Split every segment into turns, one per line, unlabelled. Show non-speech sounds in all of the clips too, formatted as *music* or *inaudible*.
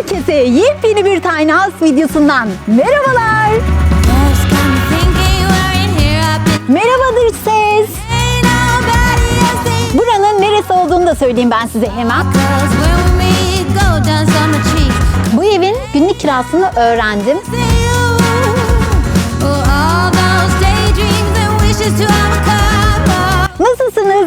Herkese yepyeni bir Tiny House videosundan merhabalar. Merhabadır ses. Buranın neresi olduğunu da söyleyeyim ben size hemen. Bu evin günlük kirasını öğrendim.
Oh, all those daydreams and wishes to?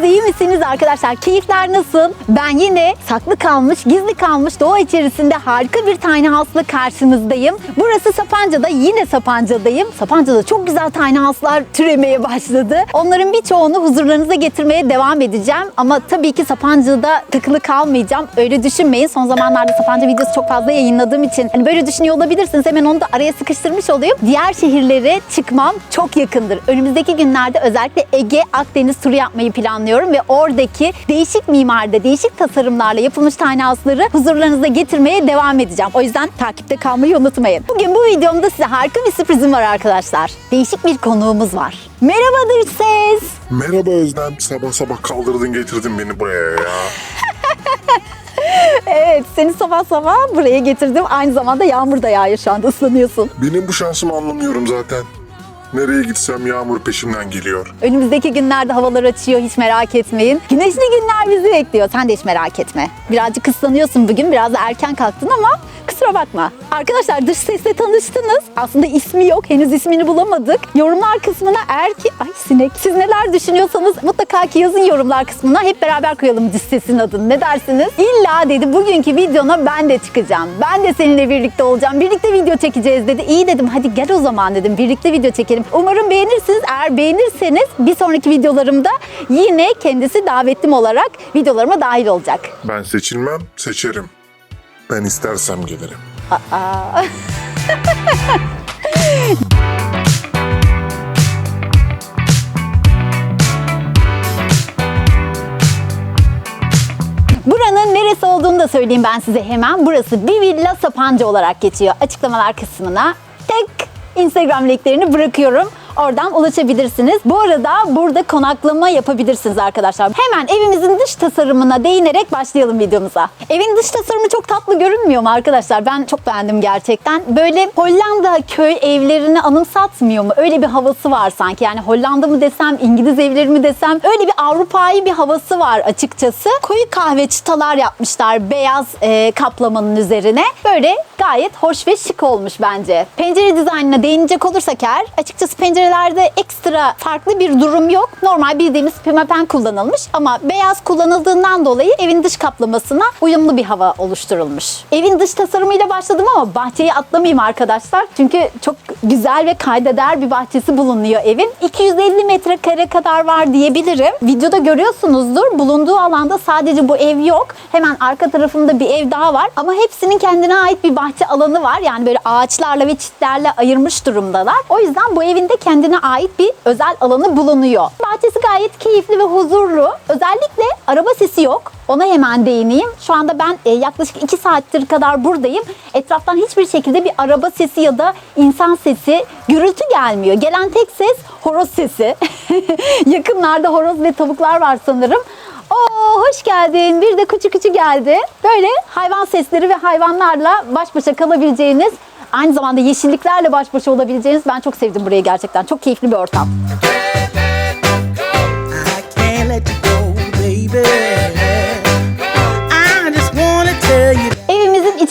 İyi misiniz arkadaşlar? Keyifler nasıl? Ben yine saklı kalmış, gizli kalmış doğa içerisinde harika bir tiny house'la karşınızdayım. Burası Sapanca'da, yine Sapanca'dayım. Sapanca'da çok güzel tiny house'lar türemeye başladı. Onların birçoğunu huzurlarınıza getirmeye devam edeceğim. Ama tabii ki Sapanca'da takılı kalmayacağım. Öyle düşünmeyin. Son zamanlarda Sapanca videosu çok fazla yayınladığım için hani böyle düşünüyor olabilirsiniz. Hemen onu da araya sıkıştırmış olayım. Diğer şehirlere çıkmam çok yakındır. Önümüzdeki günlerde özellikle Ege, Akdeniz turu yapmayı planlıyorum ve oradaki değişik mimaride, değişik tasarımlarla yapılmış tiny house'ları huzurlarınıza getirmeye devam edeceğim. O yüzden takipte kalmayı unutmayın. Bugün bu videomda size harika bir sürprizim var arkadaşlar. Değişik bir konuğumuz var. Merhabadır ses.
Merhaba Özlem. Sabah sabah kaldırdın getirdin beni buraya ya. *laughs*
Evet seni sabah sabah buraya getirdim. Aynı zamanda yağmur da yağıyor şu anda ıslanıyorsun.
Benim bu şansımı anlamıyorum zaten. Nereye gitsem yağmur peşimden geliyor.
Önümüzdeki günlerde havalar açıyor hiç merak etmeyin. Güneşli günler bizi bekliyor. Sen de hiç merak etme. Birazcık ıslanıyorsun bugün. Biraz da erken kalktın ama kusura bakma. Arkadaşlar dış sesle tanıştınız. Aslında ismi yok. Henüz ismini bulamadık. Yorumlar kısmına eğer ki... Ay sinek. Siz neler düşünüyorsanız mutlaka ki yazın yorumlar kısmına. Hep beraber koyalım dış sesin adını. Ne dersiniz? İlla dedi bugünkü videona ben de çıkacağım. Ben de seninle birlikte olacağım. Birlikte video çekeceğiz dedi. İyi dedim hadi gel o zaman dedim. Birlikte video çekelim. Umarım beğenirsiniz. Eğer beğenirseniz bir sonraki videolarımda yine kendisi davetlim olarak videolarıma dahil olacak.
Ben seçilmem, seçerim. Ben istersem gelirim. *laughs*
Buranın neresi olduğunu da söyleyeyim ben size hemen. Burası bir villa Sapanca olarak geçiyor. Açıklamalar kısmına tek Instagram linklerini bırakıyorum. Oradan ulaşabilirsiniz. Bu arada burada konaklama yapabilirsiniz arkadaşlar. Hemen evimizin dış tasarımına değinerek başlayalım videomuza. Evin dış tasarımı çok tatlı görünmüyor mu arkadaşlar? Ben çok beğendim gerçekten. Böyle Hollanda köy evlerini anımsatmıyor mu? Öyle bir havası var sanki. Yani Hollanda mı desem, İngiliz evleri mi desem öyle bir Avrupa'yı bir havası var açıkçası. Koyu kahve çıtalar yapmışlar beyaz e, kaplamanın üzerine. Böyle gayet hoş ve şık olmuş bence. Pencere dizaynına değinecek olursak eğer açıkçası pencerelerde ekstra farklı bir durum yok. Normal bildiğimiz pimapen kullanılmış ama beyaz kullanıldığından dolayı evin dış kaplamasına uyumlu bir hava oluşturulmuş. Evin dış tasarımıyla başladım ama bahçeyi atlamayayım arkadaşlar. Çünkü çok güzel ve kayda değer bir bahçesi bulunuyor evin. 250 metrekare kadar var diyebilirim. Videoda görüyorsunuzdur. Bulunduğu alanda sadece bu ev yok. Hemen arka tarafında bir ev daha var. Ama hepsinin kendine ait bir bahçe alanı var. Yani böyle ağaçlarla ve çitlerle ayırmış durumdalar. O yüzden bu evin de kendine ait bir özel alanı bulunuyor. Bahçesi gayet keyifli ve huzurlu. Özellikle araba sesi yok. Ona hemen değineyim. Şu anda ben e, yaklaşık 2 saattir kadar buradayım. Etraftan hiçbir şekilde bir araba sesi ya da insan sesi, gürültü gelmiyor. Gelen tek ses horoz sesi. *laughs* Yakınlarda horoz ve tavuklar var sanırım. Oo hoş geldin. Bir de küçük küçük geldi. Böyle hayvan sesleri ve hayvanlarla baş başa kalabileceğiniz, aynı zamanda yeşilliklerle baş başa olabileceğiniz ben çok sevdim burayı gerçekten. Çok keyifli bir ortam.
I can't let you go, baby.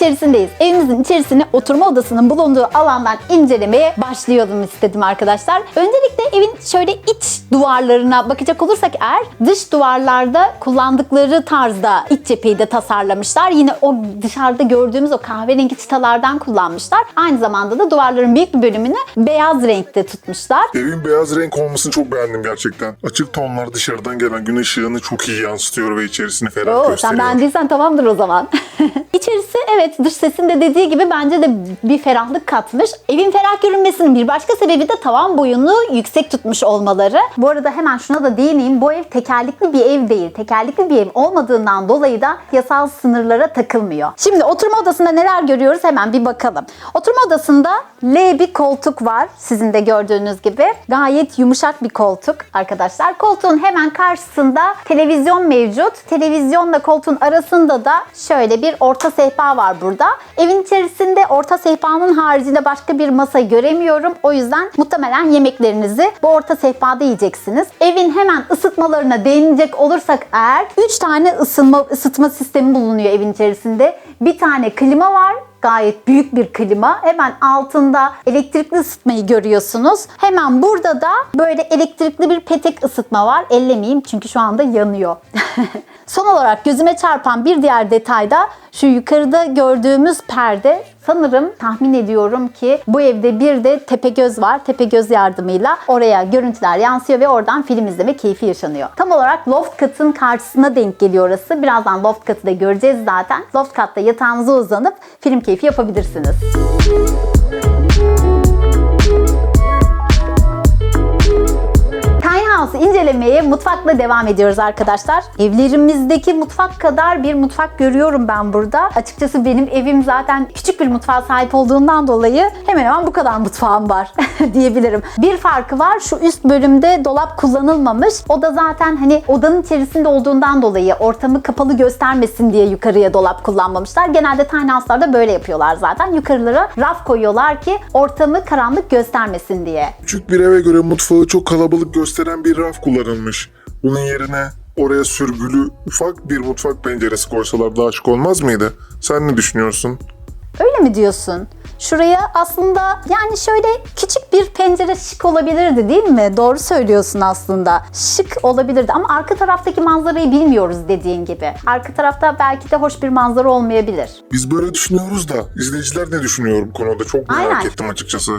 İçerisindeyiz. Evimizin içerisine oturma odasının bulunduğu alandan incelemeye başlayalım istedim arkadaşlar. Öncelikle evin şöyle iç duvarlarına bakacak olursak eğer dış duvarlarda kullandıkları tarzda iç cepheyi de tasarlamışlar. Yine o dışarıda gördüğümüz o kahverengi çıtalardan kullanmışlar. Aynı zamanda da duvarların büyük bir bölümünü beyaz renkte tutmuşlar.
Evin beyaz renk olmasını çok beğendim gerçekten. Açık tonlar dışarıdan gelen gün ışığını çok iyi yansıtıyor ve içerisini ferah
Oo, sen
gösteriyor.
beğendiysen tamamdır o zaman. *laughs* İçerisi evet dış sesin de dediği gibi bence de bir ferahlık katmış. Evin ferah görünmesinin bir başka sebebi de tavan boyunu yüksek tutmuş olmaları. Bu arada hemen şuna da değineyim. Bu ev tekerlekli bir ev değil. Tekerlekli bir ev olmadığından dolayı da yasal sınırlara takılmıyor. Şimdi oturma odasında neler görüyoruz hemen bir bakalım. Oturma odasında L bir koltuk var. Sizin de gördüğünüz gibi. Gayet yumuşak bir koltuk arkadaşlar. Koltuğun hemen karşısında televizyon mevcut. Televizyonla koltuğun arasında da şöyle bir orta sehpa var burada. Evin içerisinde orta sehpanın haricinde başka bir masa göremiyorum. O yüzden muhtemelen yemeklerinizi bu orta sehpada yiyeceksiniz. Evin hemen ısıtmalarına değinecek olursak eğer 3 tane ısınma ısıtma sistemi bulunuyor evin içerisinde. Bir tane klima var gayet büyük bir klima. Hemen altında elektrikli ısıtmayı görüyorsunuz. Hemen burada da böyle elektrikli bir petek ısıtma var. Ellemeyeyim çünkü şu anda yanıyor. *laughs* Son olarak gözüme çarpan bir diğer detay da şu yukarıda gördüğümüz perde sanırım tahmin ediyorum ki bu evde bir de Tepegöz var. Tepegöz yardımıyla oraya görüntüler yansıyor ve oradan film izleme keyfi yaşanıyor. Tam olarak loft katın karşısına denk geliyor orası. Birazdan loft katı da göreceğiz zaten. Loft katta yatağınıza uzanıp film keyfi yapabilirsiniz. Tiny House'u incelemeye mutfakla devam ediyoruz arkadaşlar. Evlerimizdeki mutfak kadar bir mutfak görüyorum ben burada. Açıkçası benim evim zaten küçük bir mutfağa sahip olduğundan dolayı hemen hemen bu kadar mutfağım var *laughs* diyebilirim. Bir farkı var şu üst bölümde dolap kullanılmamış. O da zaten hani odanın içerisinde olduğundan dolayı ortamı kapalı göstermesin diye yukarıya dolap kullanmamışlar. Genelde tiny house'larda böyle yapıyorlar zaten. Yukarılara raf koyuyorlar ki ortamı karanlık göstermesin diye.
Küçük bir eve göre mutfağı çok kalabalık gösteren bir raf kullanılmış. Bunun yerine oraya sürgülü ufak bir mutfak penceresi koysalar daha şık olmaz mıydı? Sen ne düşünüyorsun?
Öyle mi diyorsun? Şuraya aslında yani şöyle küçük bir pencere şık olabilirdi değil mi? Doğru söylüyorsun aslında. Şık olabilirdi ama arka taraftaki manzarayı bilmiyoruz dediğin gibi. Arka tarafta belki de hoş bir manzara olmayabilir.
Biz böyle düşünüyoruz da izleyiciler ne düşünüyor bu konuda çok merak
Aynen.
ettim açıkçası.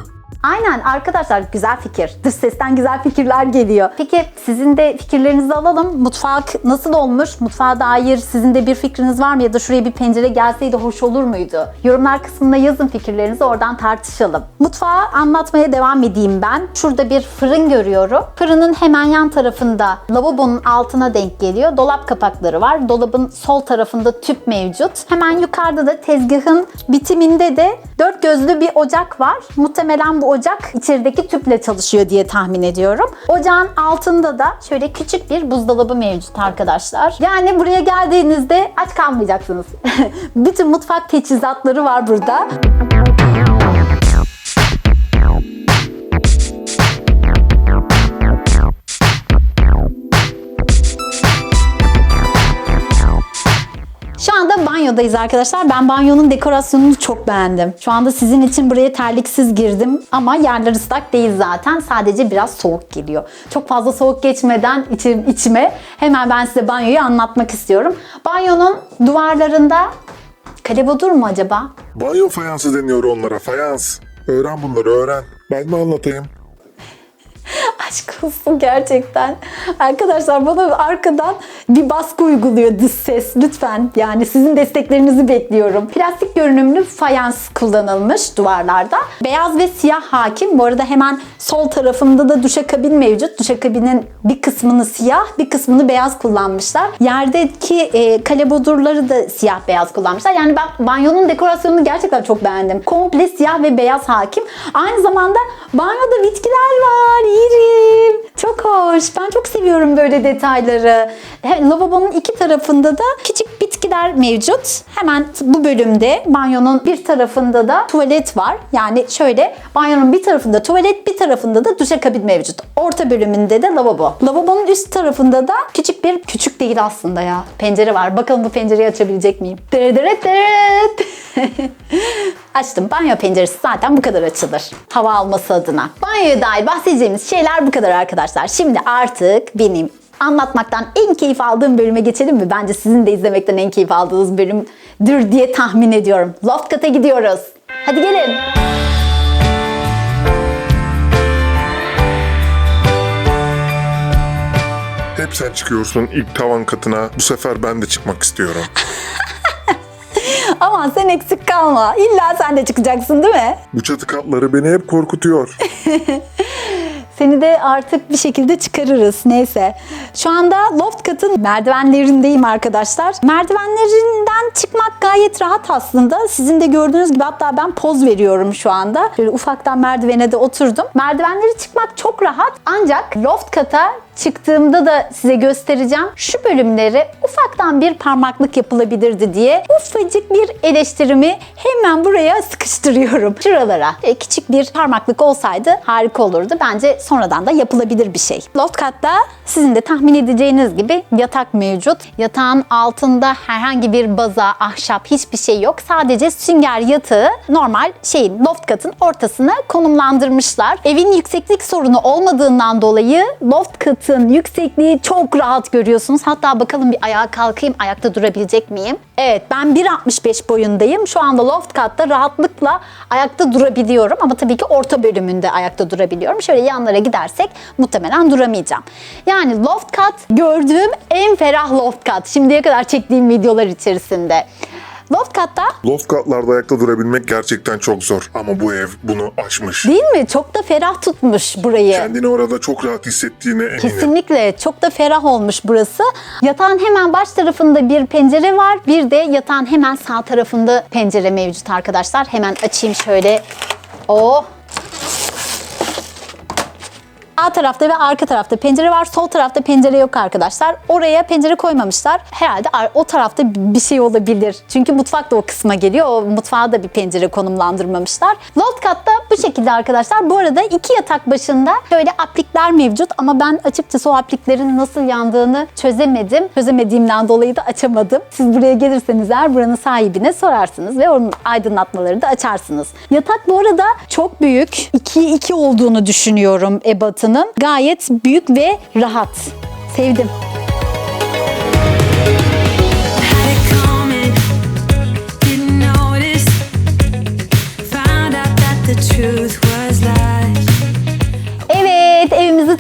Aynen arkadaşlar güzel fikir. Dış sesten güzel fikirler geliyor. Peki sizin de fikirlerinizi alalım. Mutfak nasıl olmuş? Mutfağa dair sizin de bir fikriniz var mı? Ya da şuraya bir pencere gelseydi hoş olur muydu? Yorumlar kısmına yazın fikirlerinizi oradan tartışalım. Mutfağı anlatmaya devam edeyim ben. Şurada bir fırın görüyorum. Fırının hemen yan tarafında lavabonun altına denk geliyor. Dolap kapakları var. Dolabın sol tarafında tüp mevcut. Hemen yukarıda da tezgahın bitiminde de dört gözlü bir ocak var. Muhtemelen bu ocak içerideki tüple çalışıyor diye tahmin ediyorum. Ocağın altında da şöyle küçük bir buzdolabı mevcut arkadaşlar. Yani buraya geldiğinizde aç kalmayacaksınız. *laughs* Bütün mutfak teçhizatları var burada. Banyodayız arkadaşlar. Ben banyonun dekorasyonunu çok beğendim. Şu anda sizin için buraya terliksiz girdim ama yerler ıslak değil zaten. Sadece biraz soğuk geliyor. Çok fazla soğuk geçmeden içim, içime hemen ben size banyoyu anlatmak istiyorum. Banyonun duvarlarında kalebodur mu acaba?
Banyo fayansı deniyor onlara fayans. Öğren bunları öğren. Ben mi anlatayım? *laughs*
Aşk olsun gerçekten. Arkadaşlar bana arkadan bir baskı uyguluyor dış ses lütfen. Yani sizin desteklerinizi bekliyorum. Plastik görünümlü fayans kullanılmış duvarlarda. Beyaz ve siyah hakim. Bu arada hemen sol tarafımda da duşakabin mevcut. Duşakabinin bir kısmını siyah, bir kısmını beyaz kullanmışlar. Yerdeki e, kalebodurları da siyah beyaz kullanmışlar. Yani ben banyonun dekorasyonunu gerçekten çok beğendim. Komple siyah ve beyaz hakim. Aynı zamanda banyoda bitkiler var. Yerim. Çok hoş. Ben çok seviyorum böyle detayları. Lavabonun iki tarafında da küçük bitkiler mevcut. Hemen bu bölümde banyonun bir tarafında da tuvalet var. Yani şöyle banyonun bir tarafında tuvalet bir tarafında da duşakabin mevcut. Orta bölümünde de lavabo. Lavabonun üst tarafında da küçük bir küçük değil aslında ya. Pencere var. Bakalım bu pencereyi açabilecek miyim? Dırı dırıt. *laughs* Açtım. Banyo penceresi zaten bu kadar açılır. Hava alması adına. Banyoya dair bahsedeceğimiz şeyler bu kadar arkadaşlar. Şimdi artık benim anlatmaktan en keyif aldığım bölüme geçelim mi? Bence sizin de izlemekten en keyif aldığınız bölümdür diye tahmin ediyorum. Loft kata gidiyoruz. Hadi gelin.
Hep sen çıkıyorsun ilk tavan katına. Bu sefer ben de çıkmak istiyorum. *laughs*
Aman sen eksik kalma. İlla sen de çıkacaksın değil mi?
Bu çatı katları beni hep korkutuyor. *laughs*
Seni de artık bir şekilde çıkarırız. Neyse. Şu anda loft katın merdivenlerindeyim arkadaşlar. Merdivenlerinden çıkmak gayet rahat aslında. Sizin de gördüğünüz gibi hatta ben poz veriyorum şu anda. Şöyle ufaktan merdivene de oturdum. Merdivenleri çıkmak çok rahat. Ancak loft kata çıktığımda da size göstereceğim. Şu bölümlere ufaktan bir parmaklık yapılabilirdi diye ufacık bir eleştirimi hemen buraya sıkıştırıyorum. Şuralara e, küçük bir parmaklık olsaydı harika olurdu. Bence sonradan da yapılabilir bir şey. Loft katta sizin de tahmin edeceğiniz gibi yatak mevcut. Yatağın altında herhangi bir baza, ahşap hiçbir şey yok. Sadece sünger yatağı normal şeyin loft katın ortasına konumlandırmışlar. Evin yükseklik sorunu olmadığından dolayı loft katın yüksekliği çok rahat görüyorsunuz. Hatta bakalım bir ayağa kalkayım ayakta durabilecek miyim? Evet ben 1.65 boyundayım. Şu anda loft katta rahatlıkla ayakta durabiliyorum ama tabii ki orta bölümünde ayakta durabiliyorum. Şöyle yanlara gidersek muhtemelen duramayacağım. Yani loft kat gördüğüm en ferah loft kat. Şimdiye kadar çektiğim videolar içerisinde. Loft katta
Loft katlarda ayakta durabilmek gerçekten çok zor. Ama bu ev bunu aşmış.
değil mi? Çok da ferah tutmuş burayı.
Kendini orada çok rahat hissettiğine eminim.
Kesinlikle çok da ferah olmuş burası. Yatağın hemen baş tarafında bir pencere var. Bir de yatağın hemen sağ tarafında pencere mevcut arkadaşlar. Hemen açayım şöyle. Oh. Sağ tarafta ve arka tarafta pencere var. Sol tarafta pencere yok arkadaşlar. Oraya pencere koymamışlar. Herhalde o tarafta bir şey olabilir. Çünkü mutfak da o kısma geliyor. O mutfağa da bir pencere konumlandırmamışlar. Loft katta bu şekilde arkadaşlar. Bu arada iki yatak başında şöyle aplikler mevcut ama ben açıkçası o apliklerin nasıl yandığını çözemedim. Çözemediğimden dolayı da açamadım. Siz buraya gelirseniz eğer buranın sahibine sorarsınız ve onun aydınlatmaları da açarsınız. Yatak bu arada çok büyük. 2'ye 2 olduğunu düşünüyorum ebatının. Gayet büyük ve rahat. Sevdim.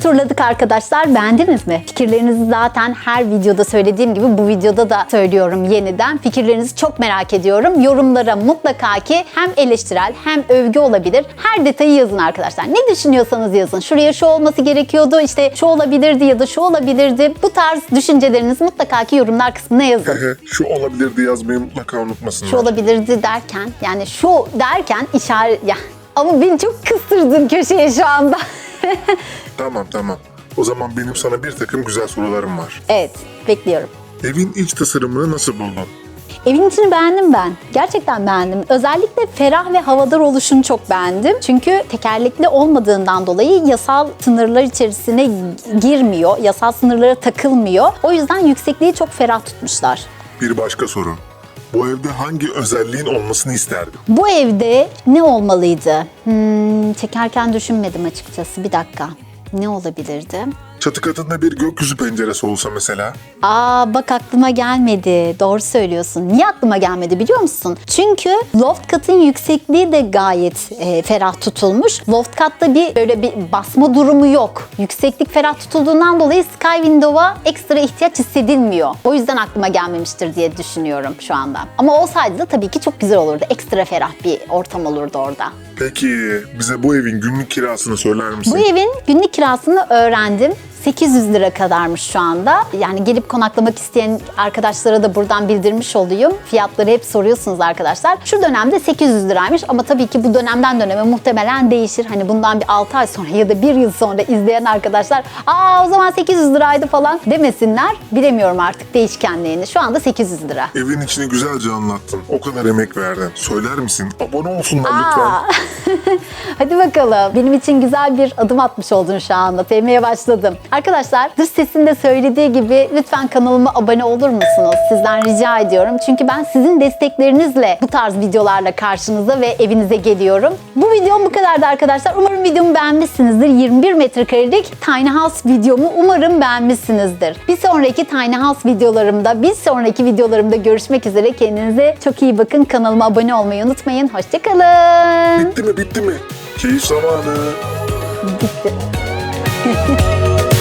Turladık arkadaşlar. Beğendiniz mi? Fikirlerinizi zaten her videoda söylediğim gibi bu videoda da söylüyorum yeniden. Fikirlerinizi çok merak ediyorum. Yorumlara mutlaka ki hem eleştirel hem övgü olabilir. Her detayı yazın arkadaşlar. Ne düşünüyorsanız yazın. Şuraya şu olması gerekiyordu, işte şu olabilirdi ya da şu olabilirdi. Bu tarz düşüncelerinizi mutlaka ki yorumlar kısmına yazın.
Şu olabilirdi yazmayı mutlaka unutmasınlar.
şu olabilirdi derken yani şu derken işaret ya ama beni çok kıstırdın köşeye şu anda. *laughs* *laughs*
Tamam tamam. O zaman benim sana bir takım güzel sorularım var.
evet bekliyorum.
Evin iç tasarımını nasıl buldun?
Evin içini beğendim ben. Gerçekten beğendim. Özellikle ferah ve havadar oluşunu çok beğendim. Çünkü tekerlekli olmadığından dolayı yasal sınırlar içerisine girmiyor. Yasal sınırlara takılmıyor. O yüzden yüksekliği çok ferah tutmuşlar.
Bir başka soru. Bu evde hangi özelliğin olmasını isterdin?
Bu evde ne olmalıydı? Hmm, çekerken düşünmedim açıkçası. Bir dakika. Ne olabilirdi?
Çatı katında bir gökyüzü penceresi olsa mesela.
Aa bak aklıma gelmedi. Doğru söylüyorsun. Niye aklıma gelmedi biliyor musun? Çünkü loft katın yüksekliği de gayet e, ferah tutulmuş. Loft katta bir böyle bir basma durumu yok. Yükseklik ferah tutulduğundan dolayı sky window'a ekstra ihtiyaç hissedilmiyor. O yüzden aklıma gelmemiştir diye düşünüyorum şu anda. Ama olsaydı da tabii ki çok güzel olurdu. Ekstra ferah bir ortam olurdu orada.
Peki bize bu evin günlük kirasını söyler misin?
Bu evin günlük kirasını öğrendim. 800 lira kadarmış şu anda. Yani gelip konaklamak isteyen arkadaşlara da buradan bildirmiş olayım. Fiyatları hep soruyorsunuz arkadaşlar. Şu dönemde 800 liraymış ama tabii ki bu dönemden döneme muhtemelen değişir. Hani bundan bir 6 ay sonra ya da 1 yıl sonra izleyen arkadaşlar aa o zaman 800 liraydı falan demesinler. Bilemiyorum artık değişkenliğini. Şu anda 800 lira.
Evin içini güzelce anlattın. O kadar emek verdin. Söyler misin? Abone olsunlar lütfen.
Aa. *laughs* Hadi bakalım. Benim için güzel bir adım atmış oldun şu anda. Sevmeye başladım. Arkadaşlar dış sesinde söylediği gibi lütfen kanalıma abone olur musunuz? Sizden rica ediyorum. Çünkü ben sizin desteklerinizle bu tarz videolarla karşınıza ve evinize geliyorum. Bu videom bu kadardı arkadaşlar. Umarım videomu beğenmişsinizdir. 21 metrekarelik Tiny House videomu umarım beğenmişsinizdir. Bir sonraki Tiny House videolarımda, bir sonraki videolarımda görüşmek üzere. Kendinize çok iyi bakın. Kanalıma abone olmayı unutmayın. Hoşçakalın.
Bitti mi bitti mi? Keyif zamanı.
Bitti. *laughs*